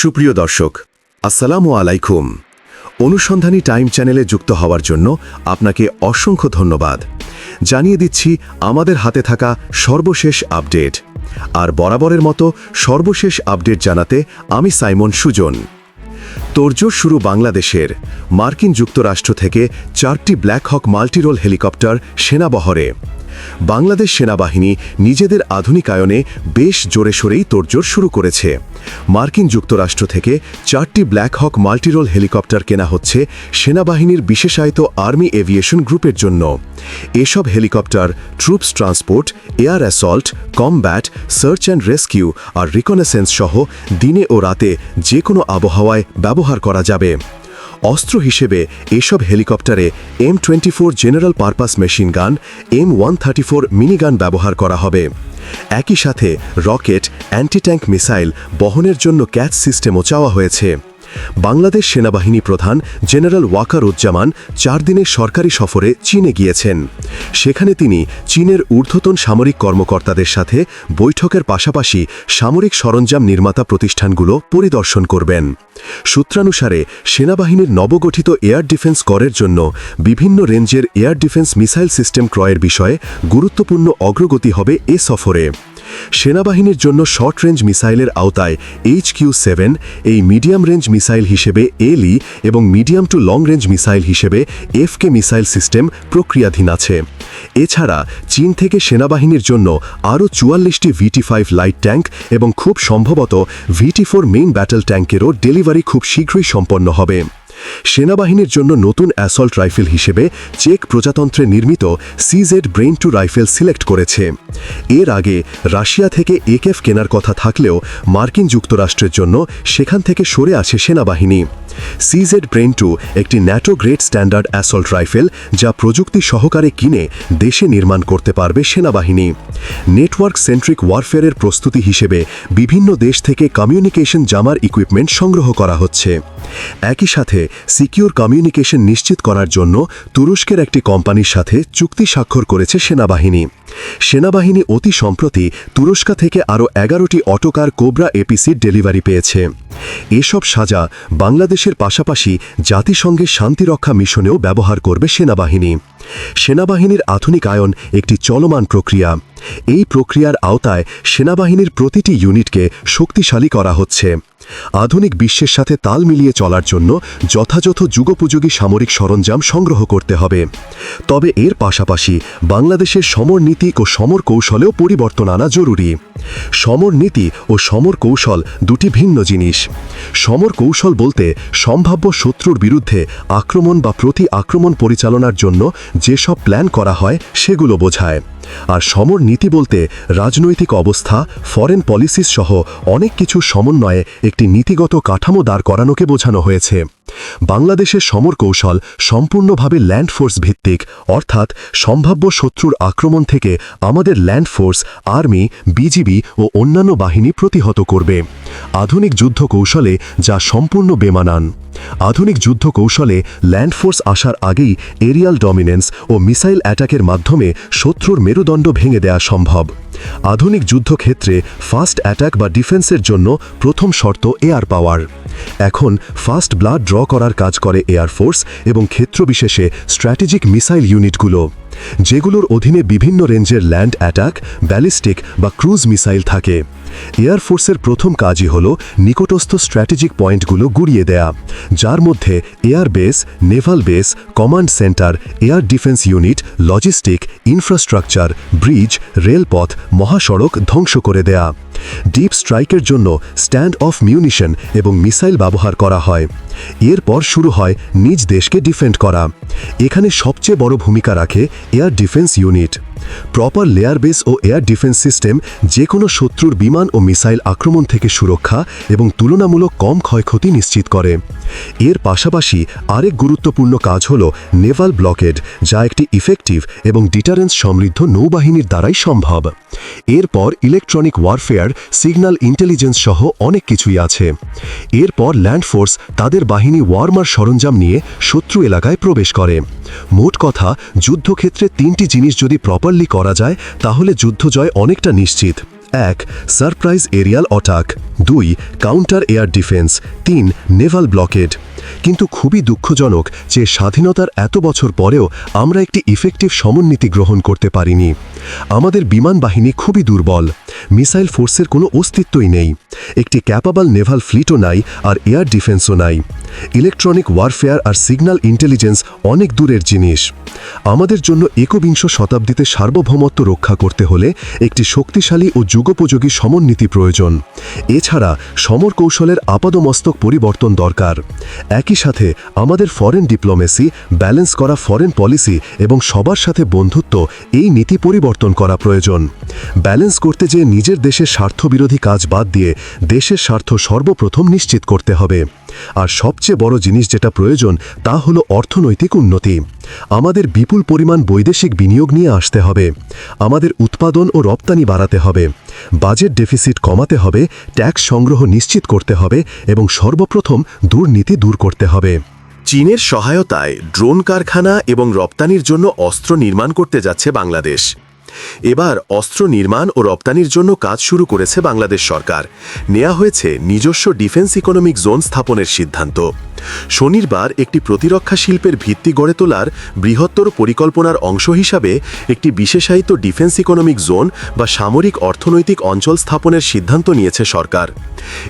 সুপ্রিয় দর্শক, আসসালামু আলাইকুম। অনুসন্ধানী টাইম চ্যানেলে যুক্ত হওয়ার জন্য আপনাকে অসংখ্য ধন্যবাদ। জানিয়ে দিচ্ছি, আমাদের হাতে থাকা সর্বশেষ আপডেট। আর বরাবরের মতো সর্বশেষ আপডেট জানাতে আমি সাইমন সুজন। তোরজোর শুরু বাংলাদেশের। মার্কিন যুক্তরাষ্ট্র থেকে চারটি ব্ল্যাক হক মাল্টিরোল হেলিকপ্টার সেনাবহরে। বাংলাদেশ সেনাবাহিনী নিজেদের আধুনিকায়নে বেশ জোরে সোরেই তোড়জোড় শুরু করেছে। মার্কিন যুক্তরাষ্ট্র থেকে চারটি ব্ল্যাক হক মাল্টিরোল হেলিকপ্টার কেনা হচ্ছে সেনাবাহিনীর বিশেষায়িত আর্মি এভিয়েশন গ্রুপের জন্য। এসব helicopter troops transport, air assault, combat, search and rescue R reconnaissance সহ দিনে ও রাতে যে কোনো আবহাওয়ায় ব্যবহার করা যাবে। অস্ত্র হিসেবে এসব হেলিকপ্টারে M twenty general purpose machine gun, M one thirty minigun ব্যবহার করা হবে। একই সাথে রকেট অ্যান্টি ট্যাঙ্ক মিসাইল বহনের জন্য ক্যাচ সিস্টেমও চাওয়া হয়েছে। বাংলাদেশ সেনাবাহিনী প্রধান জেনারেল ওয়াকার উজ্জামান চার দিনের সরকারি সফরে চীনে গিয়েছেন। সেখানে তিনি চীনের ঊর্ধ্বতন সামরিক কর্মকর্তাদের সাথে বৈঠকের পাশাপাশি সামরিক সরঞ্জাম নির্মাতা প্রতিষ্ঠানগুলো পরিদর্শন করবেন। সূত্রানুসারে, সেনাবাহিনীর নবগঠিত এয়ার ডিফেন্স করের জন্য বিভিন্ন রেঞ্জের এয়ার ডিফেন্স মিসাইল সিস্টেম ক্রয়ের বিষয়ে গুরুত্বপূর্ণ অগ্রগতি হবে এ সফরে। সেনাবাহিনীর জন্য শর্ট রেঞ্জ মিসাইলের আওতায় এইচ কিউ সেভেন, এই মিডিয়াম রেঞ্জ মিসাইল হিসেবে এলি এবং medium to long range missile হিসেবে এফকে মিসাইল সিস্টেম প্রক্রিয়াধীন আছে। এছাড়া চীন থেকে সেনাবাহিনীর জন্য আরও চুয়াল্লিশটি ভিটি ফাইভ লাইট ট্যাঙ্ক এবং খুব সম্ভবত ভিটি ফোর মেইন ব্যাটেল ট্যাঙ্কেরও ডেলিভারি খুব শীঘ্রই সম্পন্ন হবে। সেনাবাহিনীর জন্য নতুন অ্যাসল্ট রাইফেল হিসেবে চেক প্রজাতন্ত্রে নির্মিত CZ Bren two rifle select করেছে। এর আগে রাশিয়া থেকে একেফ কেনার কথা থাকলেও মার্কিন যুক্তরাষ্ট্রের জন্য সেখান থেকে সরে আসে সেনাবাহিনী। সিজেড ব্রেইন টু একটি NATO grade standard assault rifle যা প্রযুক্তি সহকারে কিনে দেশে নির্মাণ করতে পারবে সেনাবাহিনী। নেটওয়ার্ক সেন্ট্রিক ওয়ারফেয়ারের প্রস্তুতি হিসেবে বিভিন্ন দেশ থেকে কমিউনিকেশন জামার ইকুইপমেন্ট সংগ্রহ করা হচ্ছে। একই সাথে সিকিউর কমিউনিকেশন নিশ্চিত করার জন্য তুরস্কের একটি কোম্পানির সাথে চুক্তি স্বাক্ষর করেছে সেনাবাহিনী। সেনাবাহিনী অতি সম্প্রতি তুরস্কা থেকে আরও এগারোটি অটোকার কোবরা এপিসির ডেলিভারি পেয়েছে। এসব সাজা বাংলাদেশের পাশাপাশি জাতিসংঘের শান্তিরক্ষা মিশনেও ব্যবহার করবে সেনাবাহিনী। সেনাবাহিনীর আধুনিকায়ন একটি চলমান প্রক্রিয়া। এই প্রক্রিয়ার আওতায় সেনাবাহিনীর প্রতিটি ইউনিটকে শক্তিশালী করা হচ্ছে। আধুনিক বিশ্বের সাথে তাল মিলিয়ে চলার জন্য যথাযথ যুগোপযোগী সামরিক সরঞ্জাম সংগ্রহ করতে হবে। তবে এর পাশাপাশি বাংলাদেশের সমর নীতি ও সমর কৌশলেও পরিবর্তন আনা জরুরি। সমর নীতি ও সমর কৌশল দুটি ভিন্ন জিনিস। সমর কৌশল বলতে সম্ভাব্য শত্রুর বিরুদ্ধে আক্রমণ বা প্রতি আক্রমণ পরিচালনার জন্য যেসব প্ল্যান করা হয় সেগুলো বোঝায়। আর সমর নীতি বলতে রাজনৈতিক অবস্থা ফরেন পলিসিস সহ অনেক কিছু সমন্বয়ে একটি নীতিগত কাঠামো দাঁড় করানোকে বোঝানো হয়েছে। বাংলাদেশের সমর কৌশল সম্পূর্ণভাবে ল্যান্ড ফোর্স ভিত্তিক, অর্থাৎ সম্ভাব্য শত্রুর আক্রমণ থেকে আমাদের ল্যান্ড ফোর্স আর্মি বিজিবি ও অন্যান্য বাহিনী প্রতিহত করবে। আধুনিক যুদ্ধ কৌশলে যা সম্পূর্ণ বেমানান। আধুনিক যুদ্ধ কৌশলে ল্যান্ড ফোর্স আসার আগেই এরিয়াল ডমিনেন্স ও মিসাইল অ্যাটাকের মাধ্যমে শত্রুর মেরুদণ্ড ভেঙে দেওয়া সম্ভব। আধুনিক যুদ্ধক্ষেত্রে ফাস্ট অ্যাটাক বা ডিফেন্সের জন্য প্রথম শর্ত এয়ার পাওয়ার। এখন ফাস্ট ব্লাড ড্র করার কাজ করে এয়ার ফোর্স এবং ক্ষেত্রবিশেষে স্ট্র্যাটেজিক মিসাইল ইউনিটগুলো, যেগুলোর অধীনে বিভিন্ন রেঞ্জের ল্যান্ড অ্যাটাক, ব্যালিস্টিক বা ক্রুজ মিসাইল থাকে। এয়ারফোর্সের প্রথম কাজই হল নিকটস্থ স্ট্র্যাটেজিক পয়েন্টগুলো গুড়িয়ে দেয়া। যার মধ্যে air base, naval base, command centre, air defence unit, logistic, infrastructure, bridge, রেলপথ, মহাসড়ক ধ্বংস করে দেয়া। ডিপ স্ট্রাইকের জন্য স্ট্যান্ড অফ মিউনিশন এবং মিসাইল ব্যবহার করা হয়। এরপর শুরু হয় নিজ দেশকে ডিফেন্ড করা। এখানে সবচেয়ে বড় ভূমিকা রাখে air defence unit. Proper layer base ও এয়ার ডিফেন্স সিস্টেম যে কোনো শত্রুর বিমান ও মিসাইল আক্রমণ থেকে সুরক্ষা এবং তুলনামূলক কম ক্ষয়ক্ষতি নিশ্চিত করে। এর পাশাপাশি আরেক গুরুত্বপূর্ণ কাজ হল নেভাল ব্লকেড যা একটি ইফেক্টিভ এবং ডিটারেন্স সমৃদ্ধ নৌবাহিনীর দ্বারাই সম্ভব। এরপর ইলেকট্রনিক ওয়ারফেয়ার সিগন্যাল ইন্টেলিজেন্স সহ অনেক কিছুই আছে। এরপর ল্যান্ড ফোর্স তাদের বাহিনী ওয়ার্মার সরঞ্জাম নিয়ে শত্রু এলাকায় প্রবেশ করে। মোট কথা, যুদ্ধক্ষেত্রে তিনটি জিনিস যদি প্রপারলি করা যায়, তাহলে যুদ্ধ জয় অনেকটা নিশ্চিত। এক, সারপ্রাইজ এরিয়াল অটাক। দুই, কাউন্টার এয়ার ডিফেন্স। তিন, নেভাল ব্লকেড। কিন্তু খুবই দুঃখজনক যে স্বাধীনতার এত বছর পরেও আমরা একটি ইফেক্টিভ সমন্বীতি গ্রহণ করতে পারিনি। আমাদের বিমান বাহিনী খুবই দুর্বল। মিসাইল ফোর্সের কোনো অস্তিত্বই নেই। একটি ক্যাপাবল নেভাল ফ্লিটও নাই আর এয়ার ডিফেন্সও নাই। ইলেকট্রনিক ওয়ারফেয়ার আর সিগন্যাল ইন্টেলিজেন্স অনেক দূরের জিনিস। আমাদের জন্য একবিংশ শতাব্দীতে সার্বভৌমত্ব রক্ষা করতে হলে একটি শক্তিশালী ও যুগোপযোগী সমন্বিতি প্রয়োজন। এছাড়া সমর কৌশলের আপাদমস্তক পরিবর্তন দরকার। একই সাথে আমাদের ফরেন ডিপ্লোমেসি, ব্যালেন্স করা ফরেন পলিসি এবং সবার সাথে বন্ধুত্ব এই নীতি পরিবর্তন করা প্রয়োজন। ব্যালেন্স করতে যে নিজের দেশের স্বার্থবিরোধী কাজ বাদ দিয়ে দেশের স্বার্থ সর্বপ্রথম নিশ্চিত করতে হবে। আর সবচেয়ে বড় জিনিস যেটা প্রয়োজন, তা হলো অর্থনৈতিক উন্নতি। আমাদের বিপুল পরিমাণ বৈদেশিক বিনিয়োগ নিয়ে আসতে হবে। আমাদের উৎপাদন ও রপ্তানি বাড়াতে হবে। বাজেট ডেফিসিট কমাতে হবে, ট্যাক্স সংগ্রহ নিশ্চিত করতে হবে এবং সর্বপ্রথম দুর্নীতি দূর করতে হবে। চীনের সহায়তায় ড্রোন কারখানা এবং রপ্তানির জন্য অস্ত্র নির্মাণ করতে যাচ্ছে বাংলাদেশ। এবার অস্ত্র নির্মাণ ও রপ্তানির জন্য কাজ শুরু করেছে বাংলাদেশ সরকার। নেওয়া হয়েছে নিজস্ব ডিফেন্স ইকোনমিক জোন স্থাপনের সিদ্ধান্ত। শনিবার একটি প্রতিরক্ষা শিল্পের ভিত্তি গড়ে তোলার বৃহত্তর পরিকল্পনার অংশ হিসাবে একটি বিশেষায়িত ডিফেন্স ইকোনমিক জোন বা সামরিক অর্থনৈতিক অঞ্চল স্থাপনের সিদ্ধান্ত নিয়েছে সরকার।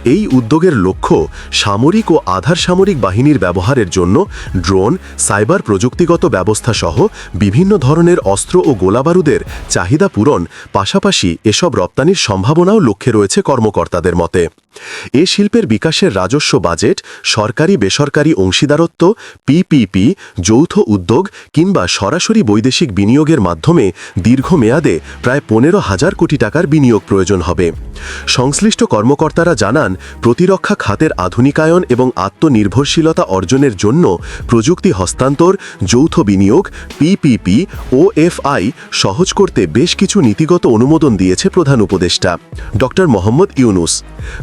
এই উদ্যোগের লক্ষ্য সামরিক ও আধার সামরিক বাহিনীর ব্যবহারের জন্য ড্রোন, সাইবার প্রযুক্তিগত ব্যবস্থা সহ বিভিন্ন ধরনের অস্ত্র ও গোলাবারুদের চাহিদা পূরণ, পাশাপাশি এসব রপ্তানির সম্ভাবনাও লক্ষ্যে রয়েছে কর্মকর্তাদের মতে। এ শিল্পের বিকাশের রাজস্ব বাজেট, সরকারি বেসরকারি অংশীদারত্ব পিপিপি যৌথ উদ্যোগ কিংবা সরাসরি বৈদেশিক বিনিয়োগের মাধ্যমে দীর্ঘমেয়াদে প্রায় পনেরো হাজার কোটি টাকার বিনিয়োগ প্রয়োজন হবে। সংশ্লিষ্ট কর্মকর্তারা জানান, প্রতিরক্ষা খাতের আধুনিকায়ন এবং আত্মনির্ভরশীলতা অর্জনের জন্য প্রযুক্তি হস্তান্তর, যৌথ বিনিয়োগ পিপিপি ও এফআই সহজ করতে বেশ কিছু নীতিগত অনুমোদন দিয়েছে প্রধান উপদেষ্টা। ড. মোহাম্মদ ইউনুস,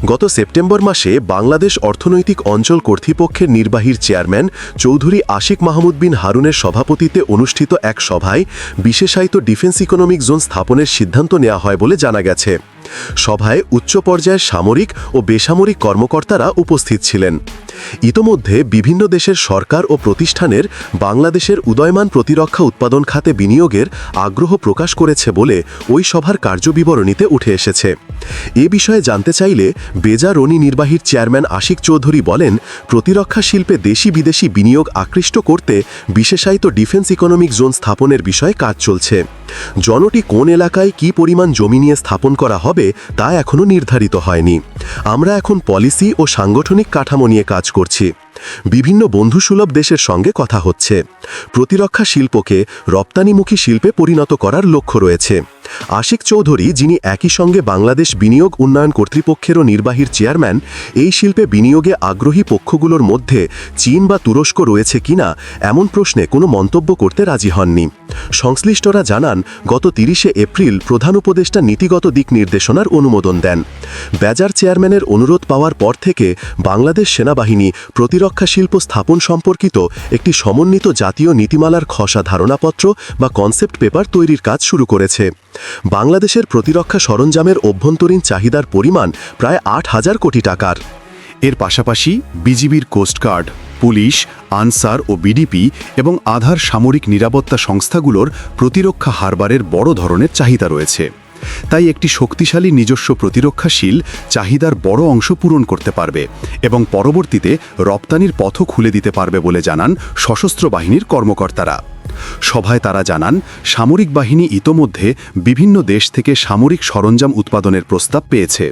গত সেপ্টেম্বর মাসে বাংলাদেশ অর্থনৈতিক অঞ্চল কর্তৃপক্ষের নির্বাহীর চেয়ারম্যান চৌধুরী আশিক মাহমুদ বিন হারুনের সভাপতিত্বে অনুষ্ঠিত এক সভায় বিশেষায়িত ডিফেন্স ইকোনমিক জোন স্থাপনের সিদ্ধান্ত নেওয়া হয় বলে জানা গেছে। সভায় উচ্চ পর্যায়ের সামরিক ও বেসামরিক কর্মকর্তারা উপস্থিত ছিলেন। ইতোমধ্যে বিভিন্ন দেশের সরকার ও প্রতিষ্ঠানের বাংলাদেশের উদয়মান প্রতিরক্ষা উৎপাদন খাতে বিনিয়োগের আগ্রহ প্রকাশ করেছে বলে ওই সভার কার্যবিবরণীতে উঠে এসেছে। এ বিষয়ে জানতে চাইলে বেজা রনি নির্বাহীর চেয়ারম্যান আশিক চৌধুরী বলেন, প্রতিরক্ষা শিল্পে দেশি বিদেশি বিনিয়োগ আকৃষ্ট করতে বিশেষায়িত ডিফেন্স ইকোনমিক জোন স্থাপনের বিষয়ে কাজ চলছে। জনটি কোন এলাকায় কি পরিমাণ জমি নিয়ে স্থাপন করা হবে তা এখনও নির্ধারিত হয়নি। আমরা এখন পলিসি ও সাংগঠনিক কাঠামো নিয়ে কাজ করছি। বিভিন্ন বন্ধুসুলভ দেশের সঙ্গে কথা হচ্ছে। প্রতিরক্ষা শিল্পকে রপ্তানিমুখী শিল্পে পরিণত করার লক্ষ্য রয়েছে। আশিক চৌধুরী, যিনি একই সঙ্গে বাংলাদেশ বিনিয়োগ উন্নয়ন কর্তৃপক্ষেরও নির্বাহীর চেয়ারম্যান, এই শিল্পে বিনিয়োগে আগ্রহী পক্ষগুলোর মধ্যে চীন বা তুরস্ক রয়েছে কিনা এমন প্রশ্নে কোনো মন্তব্য করতে রাজি হননি। সংশ্লিষ্টরা জানান, গত তিরিশে এপ্রিল প্রধান উপদেষ্টা নীতিগত দিক নির্দেশনার অনুমোদন দেন। ব্যাজার চেয়ারম্যানের অনুরোধ পাওয়ার পর থেকে বাংলাদেশ সেনাবাহিনী প্রতিরক্ষা শিল্প স্থাপন সম্পর্কিত একটি সমন্বিত জাতীয় নীতিমালার খসা ধারণাপত্র বা কনসেপ্ট পেপার তৈরির কাজ শুরু করেছে। বাংলাদেশের প্রতিরক্ষা সরঞ্জামের অভ্যন্তরীণ চাহিদার পরিমাণ প্রায় আট হাজার কোটি টাকার। এর পাশাপাশি বিজিবির কোস্টগার্ড পুলিশ, আনসার ও বিডিপি এবং আধার সামরিক নিরাপত্তা সংস্থাগুলোর প্রতিরক্ষা হারবারের বড় ধরনের চাহিদা রয়েছে। তাই একটি শক্তিশালী নিজস্ব প্রতিরক্ষাশীল চাহিদার বড় অংশ পূরণ করতে পারবে এবং পরবর্তীতে রপ্তানির পথও খুলে দিতে পারবে বলে জানান সশস্ত্র বাহিনীর কর্মকর্তারা। সভায় তারা জানান, সামরিক বাহিনী ইতোমধ্যে বিভিন্ন দেশ থেকে সামরিক সরঞ্জাম উৎপাদনের প্রস্তাব পেয়েছে।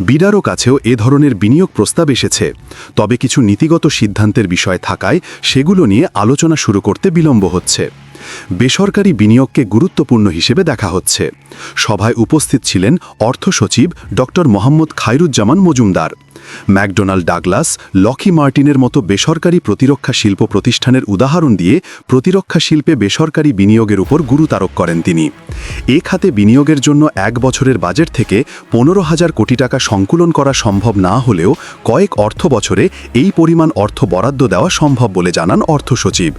বিডারও কাছেও এ ধরনের বিনিয়োগ প্রস্তাব এসেছে। তবে কিছু নীতিগত সিদ্ধান্তের বিষয় থাকায় সেগুলো নিয়ে আলোচনা শুরু করতে বিলম্ব হচ্ছে। বেসরকারি বিনিয়োগকে গুরুত্বপূর্ণ হিসেবে দেখা হচ্ছে। সভায় উপস্থিত ছিলেন অর্থ সচিব ড Mohammad Khairuzzaman Majumder. McDonnell Douglas, Lockheed মার্টিনের মতো বেসরকারি প্রতিরক্ষা শিল্প প্রতিষ্ঠানের উদাহরণ দিয়ে প্রতিরক্ষা শিল্পে বেসরকারি বিনিয়োগের উপর গুরুত্বারোপ করেন তিনি। এ খাতে বিনিয়োগের জন্য এক বছরের বাজেট থেকে পনেরো হাজার কোটি টাকা সংকুলন করা সম্ভব না হলেও কয়েক অর্থ বছরে এই পরিমাণ অর্থ বরাদ্দ দেওয়া সম্ভব বলে জানান অর্থ সচিব।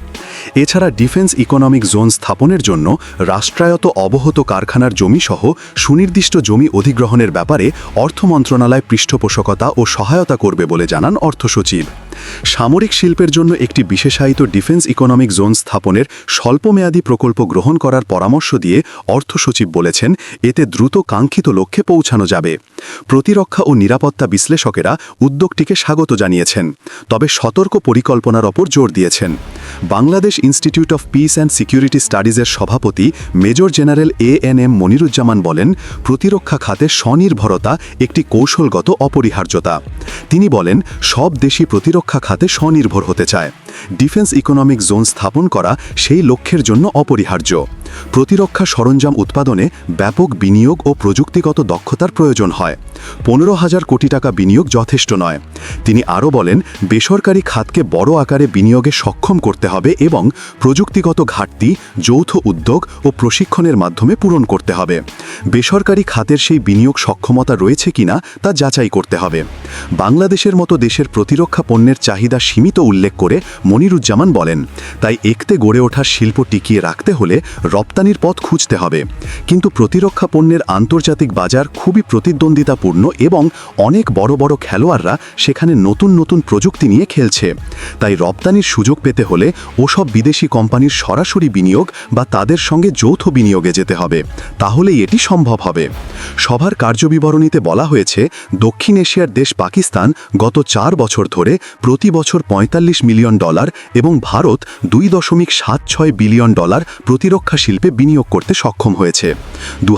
এছাড়া ডিফেন্স ইকোনমিক জোন স্থাপনের জন্য রাষ্ট্রায়ত অবহত কারখানার জমিসহ সুনির্দিষ্ট জমি অধিগ্রহণের ব্যাপারে অর্থ মন্ত্রণালয় পৃষ্ঠপোষকতা ও সহায়তা করবে বলে জানান অর্থ সচিব সামরিক শিল্পের জন্য একটি বিশেষায়িত ডিফেন্স ইকোনমিক জোন স্থাপনের স্বল্পমেয়াদী প্রকল্প গ্রহণ করার পরামর্শ দিয়ে অর্থ সচিব বলেছেন, এতে দ্রুত কাঙ্ক্ষিত লক্ষ্যে পৌঁছানো যাবে। প্রতিরক্ষা ও নিরাপত্তা বিশ্লেষকেরা উদ্যোগটিকে স্বাগত জানিয়েছেন, তবে সতর্ক পরিকল্পনার ওপর জোর দিয়েছেন। Bangladesh institute of peace and security স্টাডিজের সভাপতি major general A N M Muniruzzaman বলেন, প্রতিরক্ষা খাতে স্বনির্ভরতা একটি কৌশলগত অপরিহার্যতা। তিনি বলেন, সব দেশই প্রতিরক্ষা খাতে স্বনির্ভর হতে চায়। ডিফেন্স ইকোনমিক জোন স্থাপন করা সেই লক্ষ্যের জন্য অপরিহার্য। প্রতিরক্ষা সরঞ্জাম উৎপাদনে ব্যাপক বিনিয়োগ ও প্রযুক্তিগত দক্ষতার প্রয়োজন হয়। পনেরো হাজার কোটি টাকা বিনিয়োগ যথেষ্ট নয়। তিনি আরও বলেন, বেসরকারি খাতকে বড় আকারে বিনিয়োগে সক্ষম করতে হবে এবং প্রযুক্তিগত ঘাটতি, যৌথ উদ্যোগ ও প্রশিক্ষণের মাধ্যমে পূরণ করতে হবে। বেসরকারি খাতের সেই বিনিয়োগ সক্ষমতা রয়েছে কিনা তা যাচাই করতে হবে। বাংলাদেশের মতো দেশের প্রতিরক্ষা পণ্যের চাহিদা সীমিত উল্লেখ করে মনিরুজ্জামান বলেন, তাই একতে গড়ে ওঠার শিল্প টিকিয়ে রাখতে হলে রপ্তানির পথ খুঁজতে হবে। কিন্তু প্রতিরক্ষা পণ্যের আন্তর্জাতিক বাজার খুবই প্রতিদ্বন্দ্বিতাপূর্ণ এবং অনেক বড় বড় খেলোয়াড়রা সেখানে নতুন নতুন প্রযুক্তি নিয়ে খেলছে। তাই রপ্তানির সুযোগ পেতে হলে ওসব বিদেশি কোম্পানির সরাসরি বিনিয়োগ বা তাদের সঙ্গে যৌথ বিনিয়োগে যেতে হবে। তাহলেই এটি সম্ভব হবে। সভার কার্যবিবরণীতে বলা হয়েছে, দক্ষিণ এশিয়ার দেশ পাকিস্তান গত চার বছর ধরে প্রতি বছর ৪৫ মিলিয়ন ডলার এবং ভারত দুই দশমিক সাত ছয় বিলিয়ন ডলার প্রতিরক্ষা শিল্পে বিনিয়োগ করতে সক্ষম হয়েছে। দু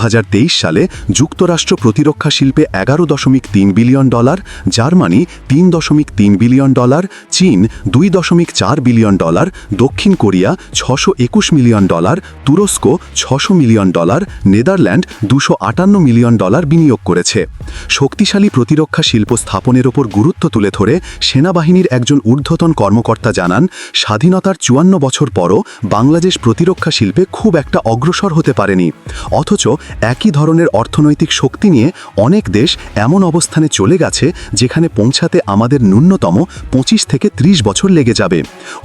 সালে যুক্তরাষ্ট্র প্রতিরক্ষা শিল্পে এগারো দশমিক তিন বিলিয়ন ডলার, জার্মানি তিন দশমিক তিন বিলিয়ন ডলার, চীন দুই দশমিক চার বিলিয়ন ডলার, দক্ষিণ কোরিয়া ছশো একুশ মিলিয়ন ডলার, তুরস্ক ছশো মিলিয়ন ডলার, নেদারল্যান্ড দুশো আটান্ন মিলিয়ন ডলার বিনিয়োগ করেছে। শক্তিশালী প্রতিরক্ষা শিল্প স্থাপনের ওপর গুরুত্ব তুলে ধরে সেনাবাহিনীর একজন ঊর্ধ্বতন কর্মকর্তা জানান, স্বাধীনতার চুয়ান্ন বছর পরও বাংলাদেশ প্রতিরক্ষা শিল্পে খুব একটা অগ্রসর হতে পারেনি। অথচ একই ধরনের অর্থনৈতিক শক্তি নিয়ে অনেক দেশ এমন অবস্থানে চলে গেছে, যেখানে পৌঁছাতে আমাদের ন্যূনতম পঁচিশ থেকে ৩০ বছর লেগে যাবে।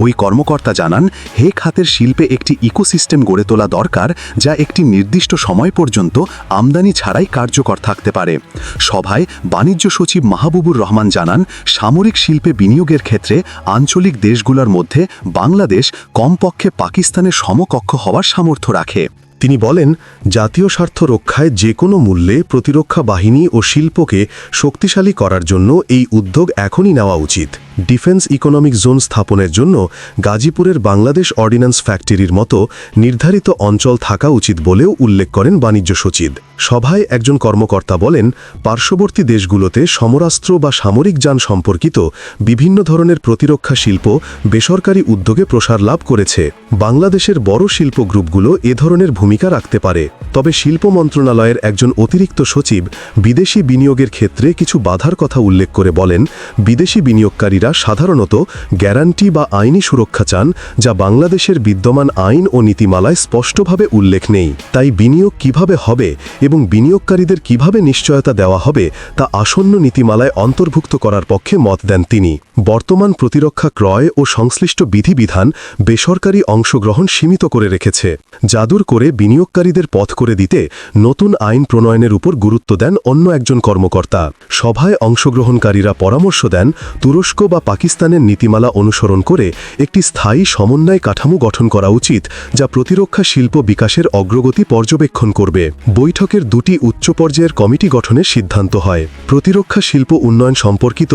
ওই কর্মকর্তা জানান হে খাতের শিল্পে একটি ইকোসিস্টেম গড়ে তোলা দরকার, যা একটি নির্দিষ্ট সময় পর্যন্ত আমদানি ছাড়াই কার্যকর থাকতে পারে। সভায় বাণিজ্য সচিব মাহবুবুর রহমান জানান, সামরিক শিল্পে বিনিয়োগের ক্ষেত্রে আঞ্চলিক দেশগুলোর মধ্যে বাংলাদেশ কমপক্ষে পাকিস্তানের সমকক্ষ হওয়ার সামর্থ্য রাখে। তিনি বলেন, জাতীয় স্বার্থ রক্ষায় যে কোনো মূল্যে প্রতিরক্ষা বাহিনী ও শিল্পকে শক্তিশালী করার জন্য এই উদ্যোগ এখনই নেওয়া উচিত। ডিফেন্স ইকোনমিক জোন স্থাপনের জন্য গাজীপুরের বাংলাদেশ অর্ডিন্যান্স ফ্যাক্টরির মতো নির্ধারিত অঞ্চল থাকা উচিত বলেও উল্লেখ করেন বাণিজ্য সচিব। সভায় একজন কর্মকর্তা বলেন, পার্শ্ববর্তী দেশগুলোতে সমরাস্ত্র বা সামরিক যান সম্পর্কিত বিভিন্ন ধরনের প্রতিরক্ষা শিল্প বেসরকারি উদ্যোগে প্রসার লাভ করেছে। বাংলাদেশের বড় শিল্প গ্রুপগুলো এ ধরনের ভূমিকা রাখতে পারে। তবে শিল্প মন্ত্রণালয়ের একজন অতিরিক্ত সচিব বিদেশি বিনিয়োগের ক্ষেত্রে কিছু বাধার কথা উল্লেখ করে বলেন, বিদেশি বিনিয়োগকারীরা সাধারণত গ্যারান্টি বা আইনি সুরক্ষা চান, যা বাংলাদেশের বিদ্যমান আইন ও নীতিমালায় স্পষ্টভাবে উল্লেখ নেই। তাই বিনিয়োগ কীভাবে হবে এবং বিনিয়োগকারীদের কীভাবে নিশ্চয়তা দেওয়া হবে তা আসন্ন নীতিমালায় অন্তর্ভুক্ত করার পক্ষে মত দেন তিনি। বর্তমান প্রতিরক্ষা ক্রয় ও সংশ্লিষ্ট বিধিবিধান বেসরকারি অংশগ্রহণ সীমিত করে রেখেছে, জাদুর করে বিনিয়োগকারীদের পথ করে দিতে নতুন আইন প্রণয়নের উপর গুরুত্ব দেন অন্য একজন কর্মকর্তা। সভায় অংশগ্রহণকারীরা পরামর্শ দেন, তুরস্ক বা পাকিস্তানের নীতিমালা অনুসরণ করে একটি স্থায়ী সমন্বয় কাঠামো গঠন করা উচিত, যা প্রতিরক্ষা শিল্প বিকাশের অগ্রগতি পর্যবেক্ষণ করবে। বৈঠকের দুটি উচ্চ পর্যায়ের কমিটি গঠনের সিদ্ধান্ত হয়। প্রতিরক্ষা শিল্প উন্নয়ন সম্পর্কিত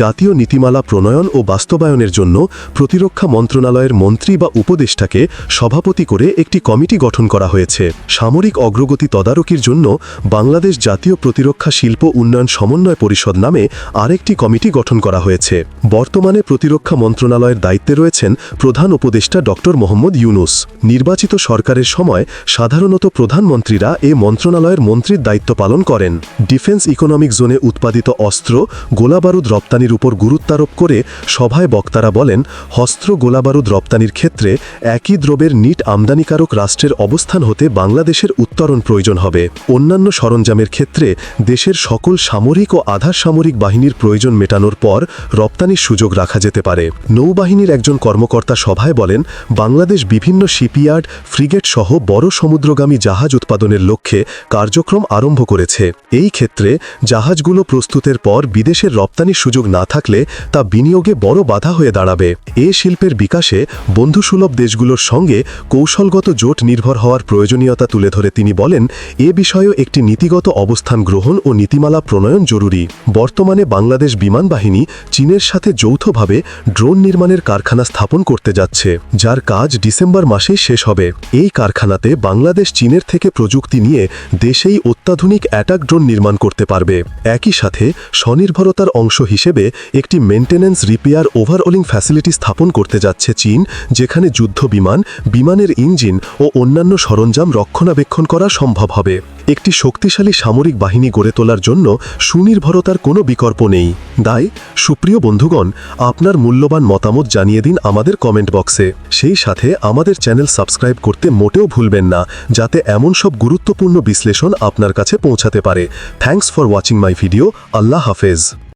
জাতীয় নীতিমালা প্রণয়ন ও বাস্তবায়নের জন্য প্রতিরক্ষা মন্ত্রণালয়ের মন্ত্রী বা উপদেষ্টাকে সভাপতি করে একটি কমিটি গঠন করা হয়েছে। সামরিক অগ্রগতি তদারকির জন্য বাংলাদেশ জাতীয় প্রতিরক্ষা শিল্প উন্নয়ন সমন্বয় পরিষদ নামে আরেকটি কমিটি গঠন করা হয়েছে। বর্তমানে প্রতিরক্ষা মন্ত্রণালয়ের দায়িত্বে রয়েছেন প্রধান উপদেষ্টা ড মোহাম্মদ ইউনুস। নির্বাচিত সরকারের সময় সাধারণত প্রধানমন্ত্রীরা এ মন্ত্রণালয়ের মন্ত্রীর দায়িত্ব পালন করেন। ডিফেন্স ইকোনমিক জোনে উৎপাদিত অস্ত্র, গোলাবারুদ রপ্তানির উপর গুরুত্বারোপ করে সভায় বক্তারা বলেন, হস্ত্র গোলাবারুদ রপ্তানির ক্ষেত্রে একই দ্রব্যের নিট আমদানিকারক রাষ্ট্রের অবস্থান হতে বাংলাদেশের উত্তরণ প্রয়োজন হবে। অন্যান্য সরঞ্জামের ক্ষেত্রে দেশের সকল সামরিক ও আধা সামরিক বাহিনীর প্রয়োজন মেটানোর পর রপ্তানির সুযোগ রাখা যেতে পারে। নৌবাহিনীর একজন কর্মকর্তা সভায় বলেন, বাংলাদেশ বিভিন্ন শিপইয়ার্ড, ফ্রিগেট সহ বড় সমুদ্রগামী জাহাজ উৎপাদনের লক্ষ্যে কার্যক্রম আরম্ভ করেছে। এই ক্ষেত্রে জাহাজগুলো প্রস্তুতের পর বিদেশের রপ্তানির সুযোগ না থাকলে তা বিনিয়োগে বড় বাধা হয়ে দাঁড়াবে। এ শিল্পের বিকাশে বন্ধুসুলভ দেশগুলোর সঙ্গে কৌশলগত জোট নির্ভর হওয়ার প্রয়োজনীয়তা তুলে ধরে তিনি বলেন, এ বিষয়েও একটি নীতিগত অবস্থান গ্রহণ ও নীতিমালা প্রণয়ন জরুরি। বর্তমানে বাংলাদেশ বিমান বাহিনী চীনের সাথে যৌথভাবে ড্রোন নির্মাণের কারখানা স্থাপন করতে যাচ্ছে, যার কাজ ডিসেম্বর মাসেই শেষ হবে। এই কারখানাতে বাংলাদেশ চীনের থেকে প্রযুক্তি নিয়ে দেশেই অত্যাধুনিক অ্যাটাক ড্রোন নির্মাণ করতে পারবে। একই সাথে স্বনির্ভরতার অংশ হিসেবে একটি মেনটেন্যান্স রিপেয়ার ওভারঅলিং ফ্যাসিলিটি স্থাপন করতে যাচ্ছে চীন, যেখানে যুদ্ধ বিমান, বিমানের ইঞ্জিন ও অন্যান্য সরঞ্জাম রক্ষণাবেক্ষণ করা সম্ভব হবে। একটি শক্তিশালী সামরিক বাহিনী গড়ে তোলার জন্য সুনির্ভরতার কোনো বিকল্প নেই। দায়, সুপ্রিয় বন্ধুগণ, আপনার মূল্যবান মতামত জানিয়ে দিন আমাদের কমেন্ট বক্সে সেই সাথে আমাদের চ্যানেল সাবস্ক্রাইব করতে মোটেও ভুলবেন না, যাতে এমন সব গুরুত্বপূর্ণ বিশ্লেষণ আপনার কাছে পৌঁছাতে পারে। Thanks for watching my video আল্লাহ হাফেজ।